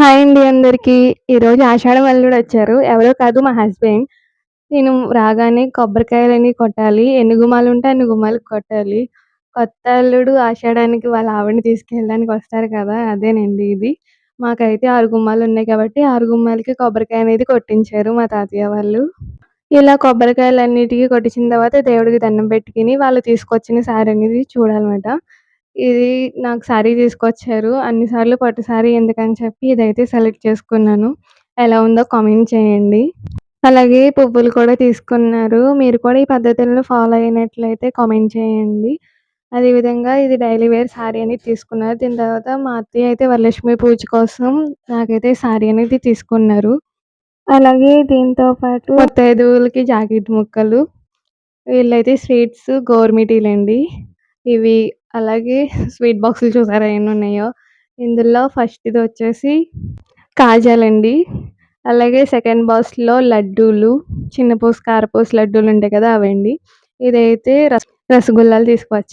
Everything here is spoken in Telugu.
హాయ్ అండి అందరికీ. ఈరోజు ఆషాఢం అల్లుడు వచ్చారు. ఎవరో కాదు మా హస్బెండ్. నేను రాగానే కొబ్బరికాయలన్నీ కొట్టాలి. ఎన్ని గుమ్మాలు ఉంటే అన్ని గుమ్మాలు కొట్టాలి. కొత్త అల్లుడు ఆషాఢానికి వాళ్ళ ఆవిడని తీసుకెళ్ళడానికి వస్తారు కదా! అదేనండి ఇది. మాకైతే ఆరు గుమ్మాలు ఉన్నాయి కాబట్టి ఆరు గుమ్మాలకి కొబ్బరికాయ అనేది కొట్టించారు మా తాతయ్య వాళ్ళు. ఇలా కొబ్బరికాయలన్నిటికి కొట్టించిన తర్వాత దేవుడికి దండం పెట్టుకొని వాళ్ళు తీసుకొచ్చిన శారీ అనేది చూడాలన్నమాట. ఇది నాకు శారీ తీసుకొచ్చారు. అన్ని సార్లు పట్టు శారీ ఎందుకని చెప్పి ఇదైతే సెలెక్ట్ చేసుకున్నాను. ఎలా ఉందో కామెంట్ చేయండి. అలాగే పువ్వులు కూడా తీసుకున్నారు. మీరు కూడా ఈ పద్ధతులను ఫాలో అయినట్లయితే కామెంట్ చేయండి. అదేవిధంగా ఇది డైలీ వేర్ శారీ అనేది తీసుకున్నారు. దీని తర్వాత మా అత్తయ్య అయితే వరలక్ష్మి పూజ కోసం నాకైతే శారీ అనేది తీసుకున్నారు. అలాగే దీంతో పాటు ముత్తైదువులకి జాకెట్ ముక్కలు, వీళ్ళైతే స్వీట్స్ గోర్మిటీలండి ఇవి అలాగే స్వీట్ బాక్సులు చూసారా ఎన్నున్నాయో. ఇందులో ఫస్ట్‌ది వచ్చేసి కాజాలండి. అలాగే సెకండ్ బాక్స్‌లో లడ్డూలు, చిన్నపూస, కారపూస లడ్డూలు ఉంటాయి కదా! అవండి. ఇదైతే రస రసగుల్లాలు తీసుకువచ్చారు.